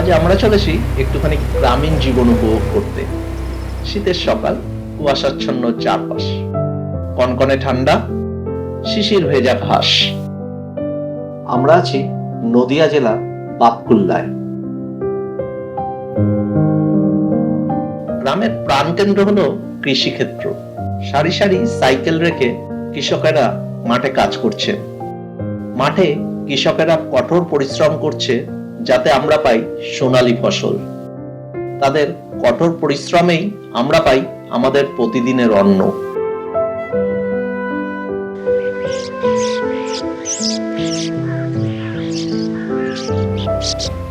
আজ আমরা চলেছি একটুখানি গ্রামীণ জীবন উপভোগ করতে। শীতের সকাল, কুয়াশাচ্ছন্ন চারপাশ। কনকনে ঠান্ডা, শিশির ভেজা ঘাস আমরা আছি নদিয়া জেলা বাতকুল্লায় গ্রামের প্রাণকেন্দ্র হলো কৃষিক্ষেত্র। সারি সারি সাইকেল রেখে কৃষকেরা মাঠে কাজ করছে। মাঠে কৃষকেরা কঠোর পরিশ্রম করছে যাতে আমরা পাই সোনালী ফসল। তাদের কঠোর পরিশ্রমেই আমরা পাই আমাদের প্রতিদিনের অন্ন।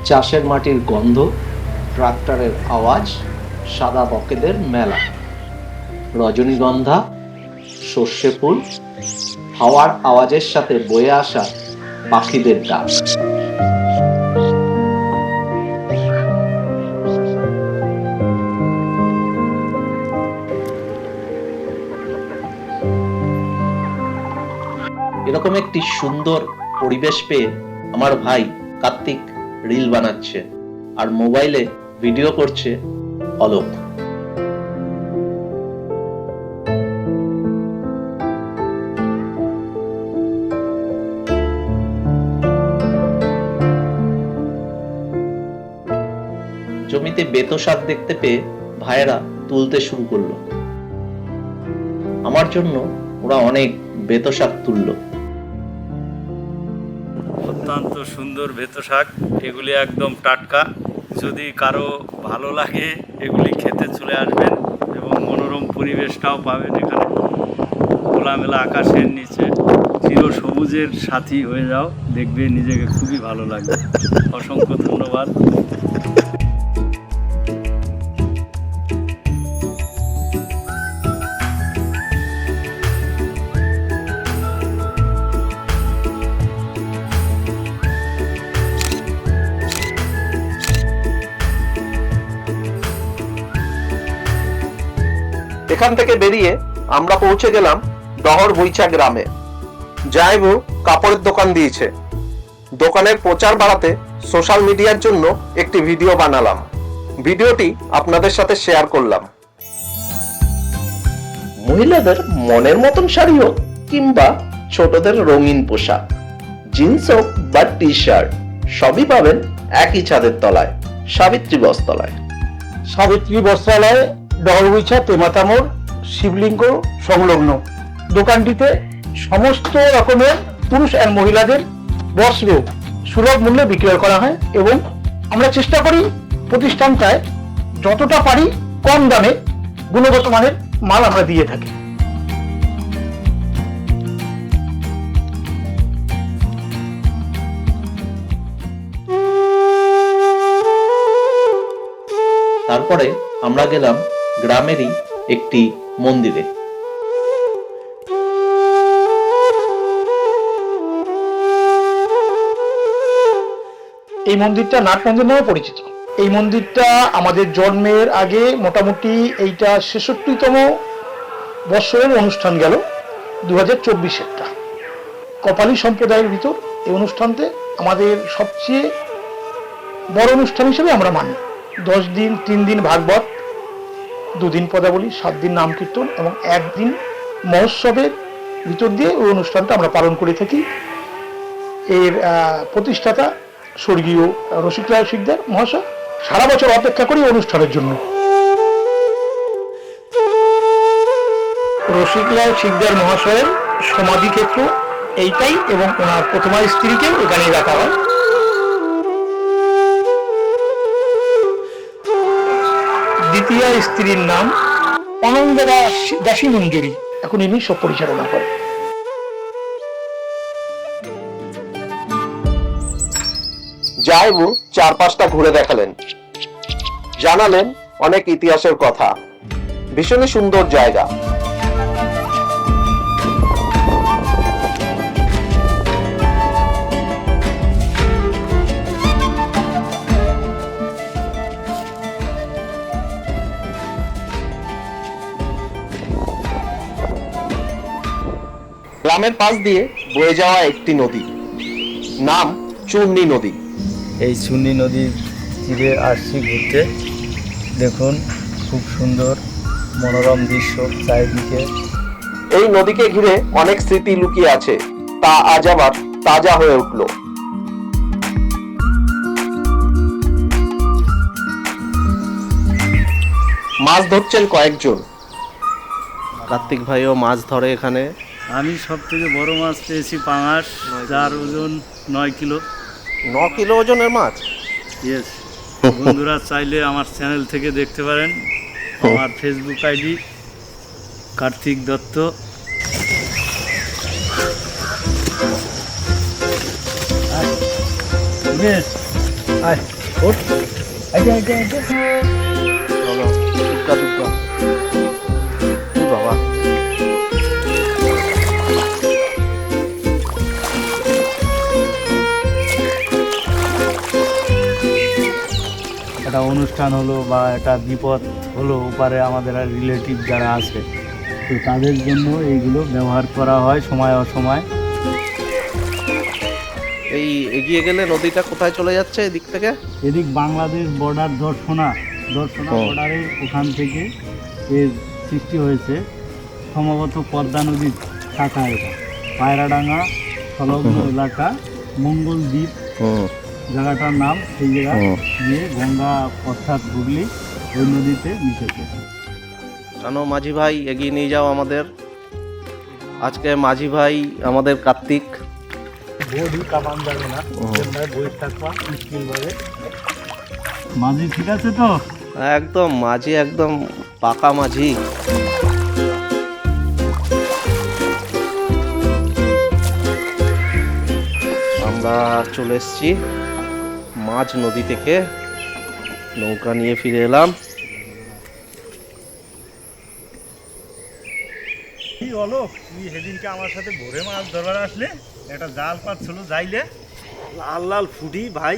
চাষের মাটির গন্ধ, ট্রাক্টরের আওয়াজ, সাদা বকেদের মেলা। রজনীগন্ধা, সর্ষে ফুল, হাওয়ার আওয়াজের সাথে বয়ে আসা পাখিদের ডাক। এরকম একটি সুন্দর পরিবেশ পেয়ে আমার ভাই কার্তিক রিল বানাচ্ছে আর মোবাইলে ভিডিও করছে অলোক। জমিতে বেতো শাক দেখতে পেয়ে ভাইয়েরা তুলতে শুরু করল। আমার জন্য ওরা অনেক বেতো শাক তুললো। অত্যন্ত সুন্দর বেতো শাক। এগুলি একদম টাটকা। যদি কারও ভালো লাগে, এগুলি খেতে চলে আসবেন এবং মনোরম পরিবেশটাও পাবেন এখানে। খোলামেলা আকাশের নিচে। চির সবুজের সাথী হয়ে যাও। দেখবে নিজেকে খুবই ভালো লাগবে। অসংখ্য ধন্যবাদ। এখান থেকে বেরিয়ে আমরা পৌঁছে গেলাম ডহর বইচা গ্রামে। জাইবু কাপড়ের দোকান দিয়েছে। দোকানের প্রচার বাড়াতে সোশ্যাল মিডিয়ার জন্য একটি ভিডিও বানালাম। ভিডিওটি আপনাদের সাথে শেয়ার করলাম। মহিলাদের মনের মতন শাড়ি হোক কিংবা ছোটদের রঙিন পোশাক জিন্স হোক বা টি শার্ট সবই পাবেন একই ছাদের তলায়, সাবিত্রী বস্তলায় সাবিত্রী বস্ত্রালয় ডহরগুইছা তেমাতামোর শিবলিঙ্গ, সংলগ্ন। দোকানটিতে সমস্ত রকমের পুরুষ আর মহিলাদের বস্ত্র সুলভ মূল্যে বিক্রয় করা হয় এবং আমরা চেষ্টা করি প্রতিষ্ঠানটায় যতটা পারি কম দামে গুণগত মানের মাল আমরা দিয়ে থাকি। তারপরে আমরা গেলাম গ্রামেরই একটি মন্দিরে। এই মন্দিরটা নাট মন্দির নামে পরিচিত। এই মন্দিরটা আমাদের জন্মের আগে মোটামুটি এইটা ছেষট্টিতম বৎসরের অনুষ্ঠান গেল দু হাজার চব্বিশেরটা। কপালী সম্প্রদায়ের ভিতর এই অনুষ্ঠানতে আমাদের সবচেয়ে বড় অনুষ্ঠান হিসেবে আমরা মানি। দশ দিন, তিন দিন ভাগবত দুদিন পদাবলী সাত দিন নাম কীর্তন এবং একদিন মহোৎসবের ভিতর দিয়ে ওই অনুষ্ঠানটা আমরা পালন করে থাকি। এর প্রতিষ্ঠাতা স্বর্গীয় রসিকলাল শিকদার মহাশয় সারা বছর অপেক্ষা করি অনুষ্ঠানের জন্য। রসিকলাল শিকদার মহাশয়ের সমাধি ক্ষেত্র এইটাই এবং ওনার প্রথমা স্ত্রীকেও এখানে রাখা হয়। দ্বিতীয় স্ত্রীর নাম অনন্দরা দাসী মঞ্জুরি এখন ইনি সব পরিচালনা করেন জায়বু চারপাশটা ঘুরে দেখালেন। জানালেন অনেক ইতিহাসের কথা। ভীষণই সুন্দর জায়গা। গ্রামের পাশ দিয়ে বয়ে যাওয়া একটি নদী। নাম চূর্ণী নদী। এই চুন্নি নদীর তীরে আসছি ঘুরতে। দেখুন খুব সুন্দর মনোরম দৃশ্য চারিদিকে। এই নদীকে ঘিরে অনেক স্মৃতি লুকিয়ে আছে। তা আজ আবার তাজা হয়ে উঠল। মাছ ধরছেন কয়েকজন। কার্তিক ভাইও মাছ ধরে এখানে। আমি সব থেকে বড় মাছ পেয়েছি পাঙাশ যার ওজন নয় কিলো। ন কিলো ওজনের মাছ? ইয়েস বন্ধুরা চাইলে আমার চ্যানেল থেকে দেখতে পারেন। আমার ফেসবুক আইডি কার্তিক দত্ত। আয়, ওঠ। বাবা। একটা অনুষ্ঠান হলো বা একটা বিপদ হলো ওপারে আমাদের আর রিলেটিভ যারা আছে তো তাদের জন্য এইগুলো ব্যবহার করা হয় সময় অসময়। এই এগিয়ে গেলে নদীটা কোথায় চলে যাচ্ছে এদিক থেকে? এদিক বাংলাদেশ বর্ডার দর্শনা দর্শনা বর্ডারের ওখান থেকে এর সৃষ্টি হয়েছে। সম্ভবত পদ্মা নদীর শাখা এটা। পায়রাডাঙ্গা সংলগ্ন এলাকা মঙ্গলদ্বীপ। জায়গাটার নাম সেই জায়গা গিয়ে গঙ্গা অর্থাৎ হুগলি ওই নদীতে মিশেছে। জানো মাঝি ভাই এগিয়ে নিয়ে যাও আমাদের। আজকে মাঝি ভাই আমাদের কার্তিক। বডি যাবে না বই থাকবা মুশকিল ভাবে মাঝি ঠিক আছে তো? একদম মাঝি একদম পাকা মাঝি। আমরা চলে এসেছি। মাঝ নদী থেকে নৌকা নিয়ে ফিরে এলাম। কি হলো? তুই সেদিনকে আমার সাথে ভোরে মাছ ধরবার আসলে? একটা জাল পাচ্ছিল যাইলে? লাল লাল ফুটি ভাই।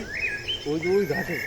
ওই ওই ঘাটে।